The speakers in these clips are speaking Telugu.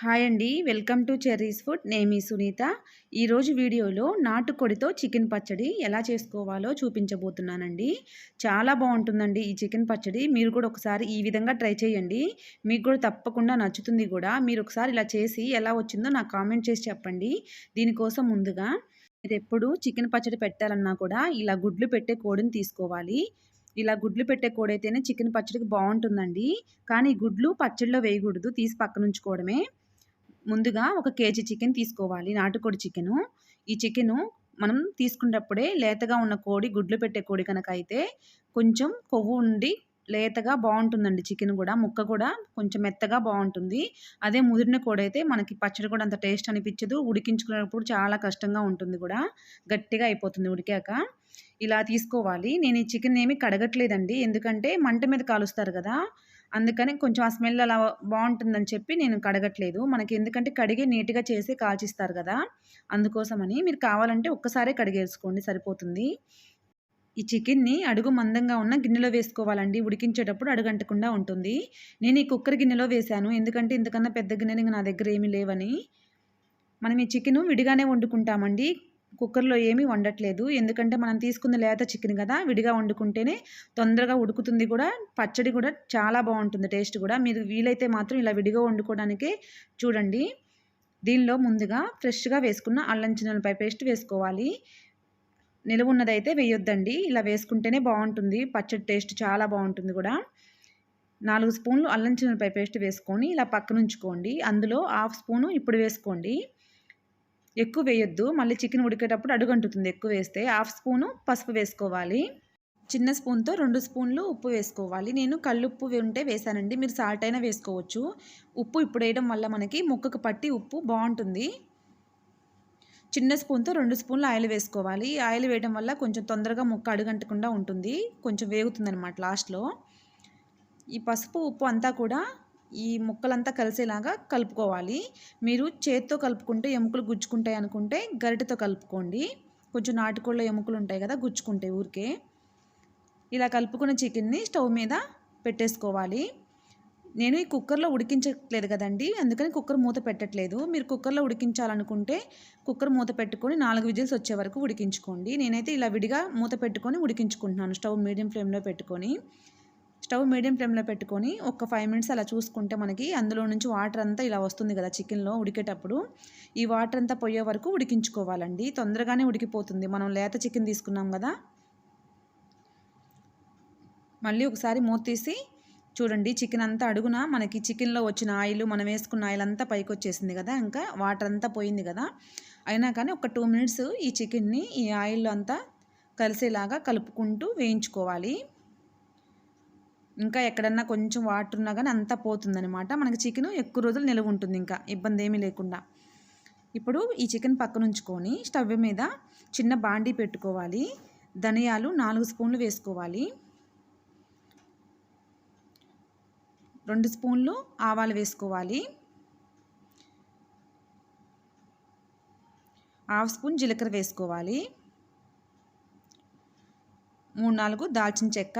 హాయ్ అండి వెల్కమ్ టు చెర్రీస్ ఫుడ్. నేమి సునీత. ఈరోజు వీడియోలో నాటుకోడితో చికెన్ పచ్చడి ఎలా చేసుకోవాలో చూపించబోతున్నానండి. చాలా బాగుంటుందండి ఈ చికెన్ పచ్చడి. మీరు కూడా ఒకసారి ఈ విధంగా ట్రై చేయండి. మీకు కూడా తప్పకుండా నచ్చుతుంది కూడా. మీరు ఒకసారి ఇలా చేసి ఎలా వచ్చిందో నాకు కామెంట్ చేసి చెప్పండి. దీనికోసం ముందుగా మీరు ఎప్పుడు చికెన్ పచ్చడి పెట్టాలన్నా కూడా ఇలా గుడ్లు పెట్టే కోడిని తీసుకోవాలి. ఇలా గుడ్లు పెట్టే కోడైతేనే చికెన్ పచ్చడికి బాగుంటుందండి. కానీ గుడ్లు పచ్చడిలో వేయకూడదు. తీసి పక్కనుంచుకోవడమే. ముందుగా ఒక కేజీ చికెన్ తీసుకోవాలి నాటుకోడి చికెను. ఈ చికెను మనం తీసుకున్నప్పుడే లేతగా ఉన్న కోడి గుడ్లు పెట్టే కోడి కనుక అయితే కొంచెం కొవ్వు ఉండి లేతగా బాగుంటుందండి చికెన్ కూడా. ముక్క కూడా కొంచెం మెత్తగా బాగుంటుంది. అదే ముదిరిన కోడి అయితే మనకి పచ్చడి కూడా అంత టేస్ట్ అనిపించదు. ఉడికించుకునేటప్పుడు చాలా కష్టంగా ఉంటుంది కూడా. గట్టిగా అయిపోతుంది ఉడికాక. ఇలా తీసుకోవాలి. నేను ఈ చికెన్ ఏమి కడగట్లేదండి. ఎందుకంటే మంట మీద కాలుస్తారు కదా. అందుకని కొంచెం ఆ స్మెల్ అలా బాగుంటుందని చెప్పి నేను కడగట్లేదు. మనకి ఎందుకంటే కడిగి నీట్గా చేసి కాల్చిస్తారు కదా అందుకోసమని మీరు కావాలంటే ఒక్కసారే కడిగేసుకోండి సరిపోతుంది. ఈ చికెన్ని అడుగు మందంగా ఉన్న గిన్నెలో వేసుకోవాలండి. ఉడికించేటప్పుడు అడుగంటకుండా ఉంటుంది. నేను ఈ కుక్కర్ గిన్నెలో వేశాను. ఎందుకంటే ఇంతకన్నా పెద్ద గిన్నెలు నా దగ్గర ఏమీ లేవని. మనం ఈ చికెన్ విడిగానే వండుకుంటామండి. కుక్కర్లో ఏమీ వండట్లేదు. ఎందుకంటే మనం తీసుకున్న లేత చికెన్ కదా విడిగా వండుకుంటేనే తొందరగా ఉడుకుతుంది కూడా పచ్చడి కూడా చాలా బాగుంటుంది టేస్ట్ కూడా. మీరు వీలైతే మాత్రం ఇలా విడిగా వండుకోవడానికే చూడండి. దీనిలో ముందుగా ఫ్రెష్గా వేసుకున్న అల్లం చిన్నలపై పేస్ట్ వేసుకోవాలి. నిలువ ఉన్నదైతే వేయొద్దండి. ఇలా వేసుకుంటేనే బాగుంటుంది. పచ్చడి టేస్ట్ చాలా బాగుంటుంది కూడా. నాలుగు స్పూన్లు అల్లం చిన్నలపై పేస్ట్ వేసుకొని ఇలా పక్కనుంచుకోండి. అందులో హాఫ్ స్పూను ఇప్పుడు వేసుకోండి. ఎక్కువ వేయొద్దు. మళ్ళీ చికెన్ ఉడికేటప్పుడు అడుగంటుతుంది. ఎక్కువ వేస్తే హాఫ్ స్పూను పసుపు వేసుకోవాలి. చిన్న స్పూన్తో రెండు స్పూన్లు ఉప్పు వేసుకోవాలి. నేను కళ్ళుప్పు ఉంటే వేసానండి. మీరు సాల్ట్ అయినా వేసుకోవచ్చు. ఉప్పు ఇప్పుడు వేయడం వల్ల మనకి ముక్కకు పట్టి ఉప్పు బాగుంటుంది. చిన్న స్పూన్తో రెండు స్పూన్లు ఆయిల్ వేసుకోవాలి. ఆయిల్ వేయడం వల్ల కొంచెం తొందరగా ముక్క అడుగంటకుండా ఉంటుంది. కొంచెం వేగుతుంది అనమాట లాస్ట్లో. ఈ పసుపు ఉప్పు అంతా కూడా ఈ ముక్కలంతా కలిసేలాగా కలుపుకోవాలి. మీరు చేత్తో కలుపుకుంటే ఎముకలు గుచ్చుకుంటాయి అనుకుంటే గరిటెతో కలుపుకోండి. కొంచెం నాటుకోళ్ళ ఎముకలు ఉంటాయి కదా గుచ్చుకుంటాయి ఊరికే. ఇలా కలుపుకున్న చికెన్ని స్టవ్ మీద పెట్టేసుకోవాలి. నేను ఈ కుక్కర్లో ఉడికించట్లేదు కదండి అందుకని కుక్కర్ మూత పెట్టట్లేదు. మీరు కుక్కర్లో ఉడికించాలనుకుంటే కుక్కర్ మూత పెట్టుకొని నాలుగు విజిల్స్ వచ్చే వరకు ఉడికించుకోండి. నేనైతే ఇలా విడిగా మూత పెట్టుకొని ఉడికించుకుంటున్నాను స్టవ్ మీడియం ఫ్లేమ్లో పెట్టుకొని. స్టవ్ మీడియం ఫ్లేమ్లో పెట్టుకొని ఒక ఫైవ్ మినిట్స్ అలా చూసుకుంటే మనకి అందులో నుంచి వాటర్ అంతా ఇలా వస్తుంది కదా చికెన్లో ఉడికేటప్పుడు. ఈ వాటర్ అంతా పోయే వరకు ఉడికించుకోవాలండి. తొందరగానే ఉడికిపోతుంది. మనం లేత చికెన్ తీసుకున్నాం కదా. మళ్ళీ ఒకసారి మూత తీసి చూడండి చికెన్ అంతా అడుగున మనకి చికెన్లో వచ్చిన ఆయిల్ మనం వేసుకున్న ఆయిల్ అంతా పైకి వచ్చేసింది కదా. ఇంకా వాటర్ అంతా పోయింది కదా. అయినా కానీ ఒక టూ మినిట్స్ ఈ చికెన్ని ఈ ఆయిల్లో అంతా కలిసేలాగా కలుపుకుంటూ వేయించుకోవాలి. ఇంకా ఎక్కడన్నా కొంచెం వాటర్ ఉన్నా కానీ అంతా పోతుందనమాట మనకి చికెన్ ఎక్కువ రోజులు నిలువ ఉంటుంది ఇంకా ఇబ్బంది ఏమీ లేకుండా. ఇప్పుడు ఈ చికెన్ పక్కన ఉంచుకొని స్టవ్ మీద చిన్న బాండీ పెట్టుకోవాలి. ధనియాలు నాలుగు స్పూన్లు వేసుకోవాలి. రెండు స్పూన్లు ఆవాలు వేసుకోవాలి. హాఫ్ స్పూన్ జీలకర్ర వేసుకోవాలి. మూడు నాలుగు దాల్చిన చెక్క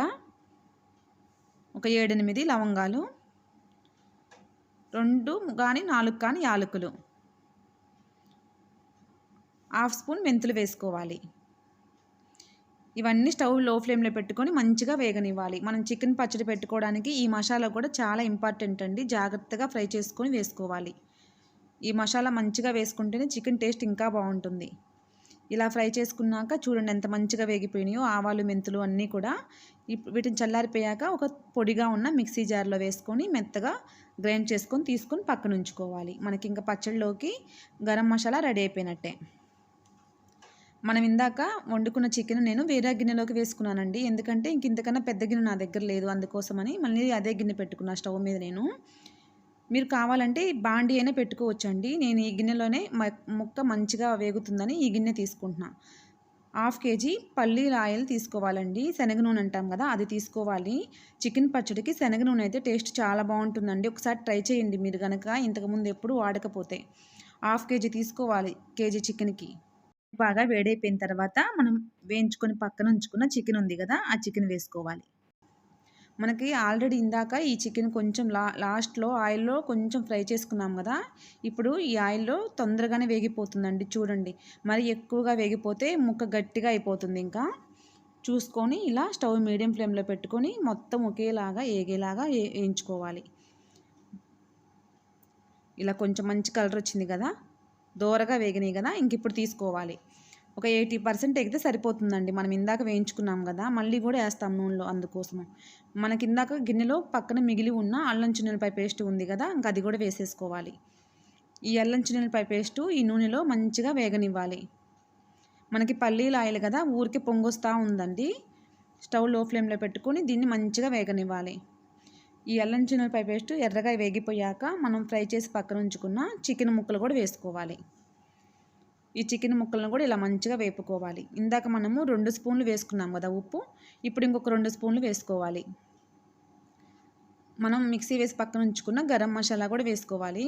ఒక ఏడెనిమిది లవంగాలు రెండు కానీ నాలుగు కానీ యాలకులు. హాఫ్ స్పూన్ మెంతులు వేసుకోవాలి. ఇవన్నీ స్టవ్లో ఫ్లేమ్లో పెట్టుకొని మంచిగా వేగనివ్వాలి. మనం చికెన్ పచ్చడి పెట్టుకోవడానికి ఈ మసాలా కూడా చాలా ఇంపార్టెంట్ అండి. జాగ్రత్తగా ఫ్రై చేసుకొని వేసుకోవాలి. ఈ మసాలా మంచిగా వేసుకుంటేనే చికెన్ టేస్ట్ ఇంకా బాగుంటుంది. ఇలా ఫ్రై చేసుకున్నాక చూడండి ఎంత మంచిగా వేగిపోయినాయో ఆవాలు మెంతులు అన్నీ కూడా. వీటిని చల్లారిపోయాక ఒక పొడిగా ఉన్న మిక్సీ జార్లో వేసుకొని మెత్తగా గ్రైండ్ చేసుకొని తీసుకొని పక్కన ఉంచుకోవాలి. మనకి ఇంకా పచ్చడిలోకి గరం మసాలా రెడీ అయిపోయినట్టే. మనం ఇందాక వండుకున్న చికెన్ నేను వేరే గిన్నెలోకి వేసుకున్నానండి. ఎందుకంటే ఇంక ఇంతకన్నా పెద్ద గిన్నె నా దగ్గర లేదు. అందుకోసమని మళ్ళీ అదే గిన్నె పెట్టుకున్నా స్టవ్ మీద నేను. మీరు కావాలంటే బాండి అయినా పెట్టుకోవచ్చండి. నేను ఈ గిన్నెలోనే ముక్క మంచిగా వేగుతుందని ఈ గిన్నె తీసుకుంటున్నా. హాఫ్ కేజీ పల్లీల ఆయిల్ తీసుకోవాలండి. శనగ నూనె అంటాం కదా అది తీసుకోవాలి. చికెన్ పచ్చడికి శనగ నూనె అయితే టేస్ట్ చాలా బాగుంటుందండి. ఒకసారి ట్రై చేయండి మీరు కనుక ఇంతకుముందు ఎప్పుడు వాడకపోతే. హాఫ్ కేజీ తీసుకోవాలి కేజీ చికెన్కి. బాగా వేడైపోయిన తర్వాత మనం వేయించుకొని పక్కన ఉంచుకున్న చికెన్ ఉంది కదా ఆ చికెన్ వేసుకోవాలి. మనకి ఆల్రెడీ ఇందాక ఈ చికెన్ కొంచెం లా లాస్ట్లో ఆయిల్లో కొంచెం ఫ్రై చేసుకున్నాం కదా ఇప్పుడు ఈ ఆయిల్లో తొందరగానే వేగిపోతుందండి చూడండి. మరి ఎక్కువగా వేగిపోతే ముక్క గట్టిగా అయిపోతుంది ఇంకా. చూసుకొని ఇలా స్టవ్ మీడియం ఫ్లేమ్లో పెట్టుకొని మొత్తం ఒకేలాగా ఏగేలాగా వేయించుకోవాలి. ఇలా కొంచెం మంచి కలర్ వచ్చింది కదా దోరగా వేగినాయి కదా ఇంక ఇప్పుడు తీసుకోవాలి. ఒక ఎయిటీ పర్సెంట్ ఎగితే సరిపోతుందండి. మనం ఇందాక వేయించుకున్నాం కదా మళ్ళీ కూడా వేస్తాం నూనెలో అందుకోసము. మనకి ఇందాక గిన్నెలో పక్కన మిగిలి ఉన్న అల్లం చిన్నెలపై పేస్ట్ ఉంది కదా ఇంకా అది కూడా వేసేసుకోవాలి. ఈ అల్లం చిన్నెలపై పేస్టు ఈ నూనెలో మంచిగా వేగనివ్వాలి. మనకి పల్లీల ఆయిల్ కదా ఊరికి పొంగొస్తూ ఉందండి. స్టవ్లో ఫ్లేమ్లో పెట్టుకొని దీన్ని మంచిగా వేగనివ్వాలి. ఈ అల్లం చిన్నపై పేస్ట్ ఎర్రగా వేగిపోయాక మనం ఫ్రై చేసి పక్కన ఉంచుకున్న చికెన్ ముక్కలు కూడా వేసుకోవాలి. ఈ చికెన్ ముక్కలను కూడా ఇలా మంచిగా వేపుకోవాలి. ఇందాక మనము రెండు స్పూన్లు వేసుకున్నాం కదా ఉప్పు ఇప్పుడు ఇంకొక రెండు స్పూన్లు వేసుకోవాలి. మనం మిక్సీ వేసి పక్కన ఉంచుకున్న గరం మసాలా కూడా వేసుకోవాలి.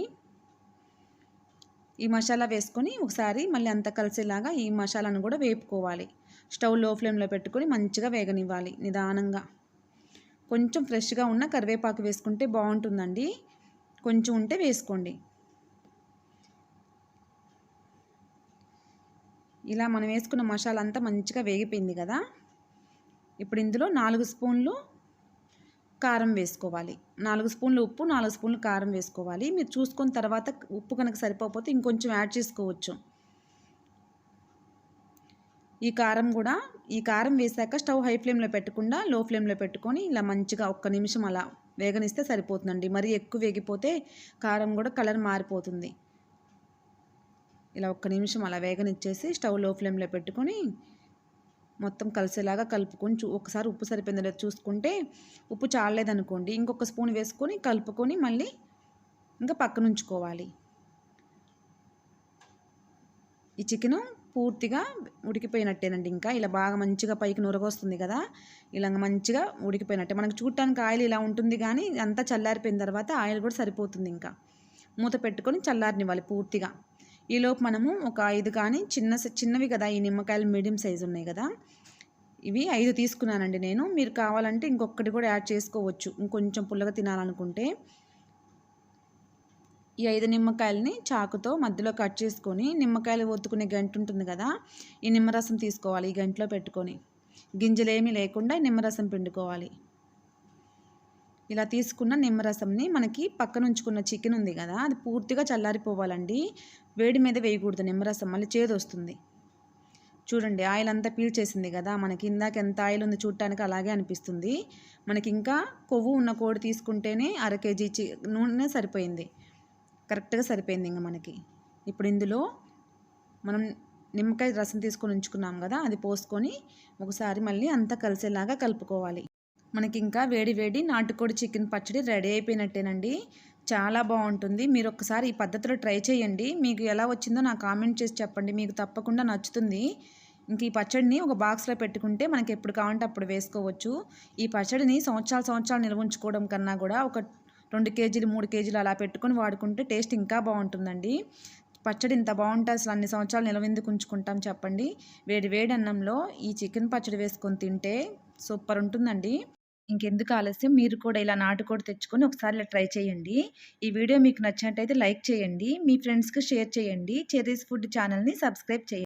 ఈ మసాలా వేసుకొని ఒకసారి మళ్ళీ అంత కలిసేలాగా ఈ మసాలాను కూడా వేపుకోవాలి. స్టవ్లో ఫ్లేమ్లో పెట్టుకొని మంచిగా వేగనివ్వాలి నిదానంగా. కొంచెం ఫ్రెష్గా ఉన్న కరివేపాకు వేసుకుంటే బాగుంటుందండి. కొంచెం ఉంటే వేసుకోండి. ఇలా మనం వేసుకున్న మసాలా అంతా మంచిగా వేగిపోయింది కదా. ఇప్పుడు ఇందులో నాలుగు స్పూన్లు కారం వేసుకోవాలి. నాలుగు స్పూన్లు ఉప్పు నాలుగు స్పూన్లు కారం వేసుకోవాలి. మీరు చూసుకున్న తర్వాత ఉప్పు కనుక సరిపోతే ఇంకొంచెం యాడ్ చేసుకోవచ్చు. ఈ కారం కూడా ఈ కారం వేసాక స్టవ్ హై ఫ్లేమ్లో పెట్టకుండా లో ఫ్లేమ్లో పెట్టుకొని ఇలా మంచిగా ఒక్క నిమిషం అలా వేగనిస్తే సరిపోతుందండి. మరీ ఎక్కువ వేగిపోతే కారం కూడా కలర్ మారిపోతుంది. ఇలా ఒక్క నిమిషం అలా వేగనిచ్చేసి స్టవ్లో ఫ్లేమ్లో పెట్టుకొని మొత్తం కలిసేలాగా కలుపుకొని చూ ఒకసారి ఉప్పు సరిపోయిందో చూసుకుంటే ఉప్పు చాలలేదనుకోండి ఇంకొక స్పూన్ వేసుకొని కలుపుకొని మళ్ళీ ఇంకా పక్కన ఉంచుకోవాలి ఈ చికెను పూర్తిగా ఉడికిపోయినట్టేనండి ఇంకా. ఇలా బాగా మంచిగా పైకి నురగొస్తుంది కదా. ఇలా మంచిగా ఉడికిపోయినట్టే. మనకు చూడటానికి ఆయిల్ ఇలా ఉంటుంది కానీ అంతా చల్లారిపోయిన తర్వాత ఆయిల్ కూడా సరిపోతుంది ఇంకా. మూత పెట్టుకొని చల్లారినివ్వాలి పూర్తిగా. ఈలోపు మనము ఒక ఐదు కానీ చిన్న చిన్నవి కదా ఈ నిమ్మకాయలు మీడియం సైజు ఉన్నాయి కదా. ఇవి ఐదు తీసుకున్నానండి నేను. మీరు కావాలంటే ఇంకొకటి కూడా యాడ్ చేసుకోవచ్చు. ఇంకొంచెం పుల్లగా తినాలనుకుంటే. ఈ ఐదు నిమ్మకాయలని చాకుతో మధ్యలో కట్ చేసుకొని నిమ్మకాయలు ఒత్తుకునే గంట ఉంటుంది కదా ఈ నిమ్మరసం తీసుకోవాలి ఈ గంటలో పెట్టుకొని. గింజలేమీ లేకుండా నిమ్మరసం పిండుకోవాలి. ఇలా తీసుకున్న నిమ్మరసంని మనకి పక్కన ఉంచుకున్న చికెన్ ఉంది కదా అది పూర్తిగా చల్లారిపోవాలండి. వేడి మీద వేయకూడదు నిమ్మరసం మళ్ళీ చేదు వస్తుంది. చూడండి ఆయిల్ అంతా పీల్చేసింది కదా మనకి ఇందాక ఎంత ఆయిల్ ఉంది చూడటానికి అలాగే అనిపిస్తుంది. మనకి ఇంకా కొవ్వు ఉన్న కోడి తీసుకుంటేనే అర కేజీ చి నూనె సరిపోయింది. కరెక్ట్గా సరిపోయింది ఇంకా మనకి. ఇప్పుడు ఇందులో మనం నిమ్మకాయ రసం తీసుకొని ఉంచుకున్నాం కదా అది పోసుకొని ఒకసారి మళ్ళీ అంతా కలిసేలాగా కలుపుకోవాలి. మనకి ఇంకా వేడి వేడి నాటుకోడి చికెన్ పచ్చడి రెడీ అయిపోయినట్టేనండి. చాలా బాగుంటుంది. మీరు ఒకసారి ఈ పద్ధతిలో ట్రై చేయండి. మీకు ఎలా వచ్చిందో నాకు కామెంట్ చేసి చెప్పండి. మీకు తప్పకుండా నచ్చుతుంది. ఇంక ఈ పచ్చడిని ఒక బాక్స్లో పెట్టుకుంటే మనకి ఎప్పుడు కావాలంటే అప్పుడు వేసుకోవచ్చు. ఈ పచ్చడిని సంవత్సరాలు సంవత్సరాలు నిల్వ ఉంచుకోవడం కన్నా కూడా ఒక రెండు కేజీలు మూడు కేజీలు అలా పెట్టుకొని వాడుకుంటే టేస్ట్ ఇంకా బాగుంటుందండి. పచ్చడి ఇంత బాగుంటుంది అసలు అన్ని సంవత్సరాలు నిలవెందుకు ఉంచుకుంటాం చెప్పండి. వేడి వేడి అన్నంలో ఈ చికెన్ పచ్చడి వేసుకొని తింటే సూపర్ ఉంటుందండి. ఇంకెందుకు ఆలస్యం? మీరు కూడా ఇలా నాటుకోడి తెచ్చుకొని ఒకసారి ఇలా ట్రై చేయండి. ఈ వీడియో మీకు నచ్చినట్టయితే లైక్ చేయండి. మీ ఫ్రెండ్స్కి షేర్ చేయండి. చెరీస్ ఫుడ్ ఛానల్ని సబ్స్క్రైబ్ చేయండి.